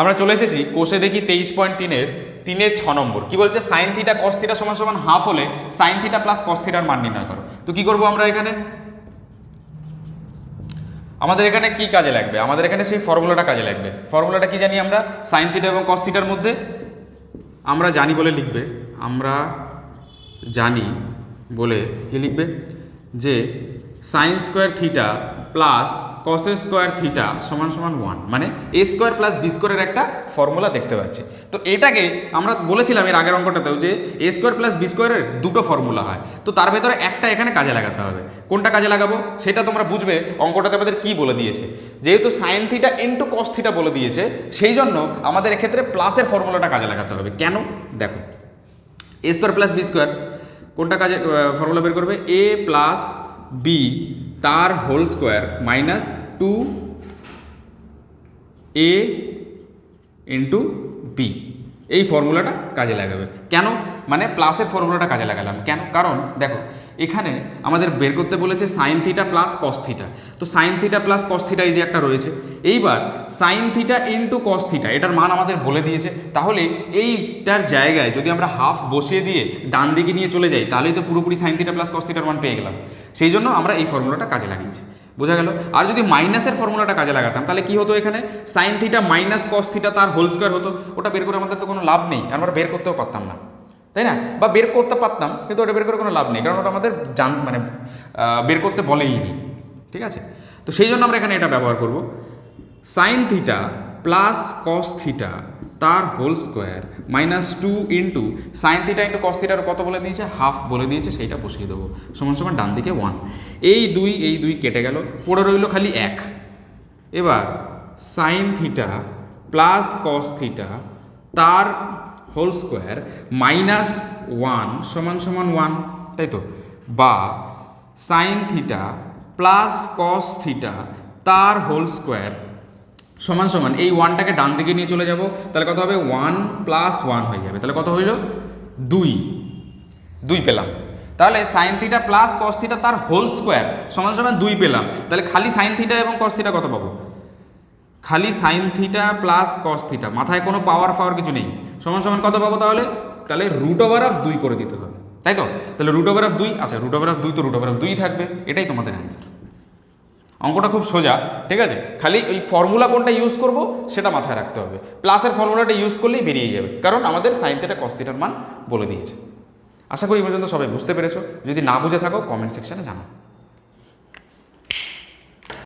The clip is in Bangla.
আমরা চলে এসেছি কোষে দেখি তেইশ পয়েন্ট তিনের তিনের ছ নম্বর। কি বলছে? সাইন থিটা কস থিটা সমান সমান হাফ হলে সাইন থিটা প্লাস কস থিটার মান নির্ণয় করো। তো কি করব আমরা এখানে? আমাদের এখানে কি কাজে লাগবে? আমাদের এখানে সেই ফর্মুলাটা কাজে লাগবে। ফর্মুলাটা কি জানি আমরা? সাইন থিটা এবং কস থিটার মধ্যে? আমরা জানি বলে লিখবে, আমরা জানি বলে কি লিখবে? যে sine square theta plus cos square theta সমান সমান ওয়ান মানে এ স্কোয়ার প্লাস বি স্কোয়ারের একটা ফর্মুলা দেখতে পাচ্ছি। তো এটাকে আমরা বলেছিলাম এর আগের অঙ্কটাতেও যে এ স্কোয়ার প্লাস বি স্কোয়ারের দুটো ফর্মুলা হয়। তো তার ভেতরে একটা এখানে কাজে লাগাতে হবে। কোনটা কাজে লাগাবো? সেটা তোমরা বুঝবে। অঙ্কটাতে আমাদের কি বলে দিয়েছে? যেহেতু sine theta into cos theta বলে দিয়েছে, সেই জন্য আমাদের এক্ষেত্রে প্লাসের ফর্মুলাটা কাজে লাগাতে হবে। কেন? দেখো। A square plus B square কোনটা কাজে ফর্মুলা বের করবে? এ প্লাস বি তার whole square minus two A into B এই ফর্মুলাটা কাজে লাগাবে। কেন? মানে প্লাসের ফর্মুলাটা কাজে লাগালাম। কেন? কারণ, দেখো, এখানে আমাদের বের করতে বলেছে sine theta plus cos theta তো sine theta plus cos theta এই যে একটা রয়েছে, এইবার sine theta into cos theta এটার মান আমাদের বলে দিয়েছে। তাহলে এইটার জায়গায় যদি আমরা হাফ বসিয়ে দিয়ে ডান দিকে নিয়ে চলে যাই, তাহলেই তো পুরোপুরি সাইন থিটা প্লাস কস থিটার মান পেয়ে গেলাম। সেই জন্য আমরা এই ফর্মুলাটা কাজে লাগিয়েছি। বোঝা গেল? আর যদি মাইনাসের ফর্মুলাটা কাজে লাগাতাম, তাহলে কি হতো এখানে? Sine theta minus cos theta তার হোল স্কোয়ার হতো। ওটা বের করে আমাদের তো কোনো লাভ নেই, আমরা বের করতেও পারতাম না। তাই না? বা বের করতে পারতাম, কিন্তু ওটা বের করে কোনো লাভ নেই, কারণ ওটা আমাদের জান মানে বের করতে বলেই নি। ঠিক আছে? তো সেই জন্য আমরা এখানে এটা ব্যবহার করব। Sine theta plus cos theta তার whole square minus two into sine theta into cos থিটার কত বলে দিয়েছে? হাফ বলে দিয়েছে, সেইটা বসিয়ে দেবো। সমান সমান ডান দিকে ওয়ান এই দুই এই দুই কেটে গেল, পড়ে রইল খালি এক। এবার sine theta plus cos theta তার হোল স্কোয়ার মাইনাস ওয়ান সমান সমান ওয়ান তাই তো? বা sine theta plus cos theta তার হোল স্কোয়ার সমান সমান, এই ওয়ানটাকে ডান দিকে নিয়ে চলে যাব, তাহলে কত হবে? ওয়ান প্লাস ওয়ান হয়ে যাবে। তাহলে কত হইল? দুই। দুই পেলাম। তাহলে sine theta plus cos theta তার হোল স্কোয়ার সমান সমান দুই পেলাম। তাহলে খালি সাইন থিটা এবং কস থিটা কত পাবো? খালি sine theta plus cos theta মাথায় কোনো পাওয়ার ফাওয়ার কিছু নেই। সমান সমান কত পাবো তাহলে? তাহলে রুট ওভার অফ দুই করে দিতে হবে। তাই তো? তাহলে রুট ওভার অফ দুই আচ্ছা রুট ওভার অফ দুই তো রুট ওভার অফ দুই থাকবে, এটাই তোমাদের অ্যান্সার অঙ্কটা খুব সোজা, ঠিক আছে? খালি ওই ফর্মুলা কোনটা ইউজ করব, সেটা মাথায় রাখতে হবে। প্লাসের ফর্মুলাটা ইউজ করলেই বেরিয়ে যাবে, কারণ আমাদের সাইন থেটা কস থিটার মান বলে দিয়েছে। আশা করি পর্যন্ত সবাই বুঝতে পেরেছ। যদি না বুঝে থাকো কমেন্ট সেকশানে জানাও।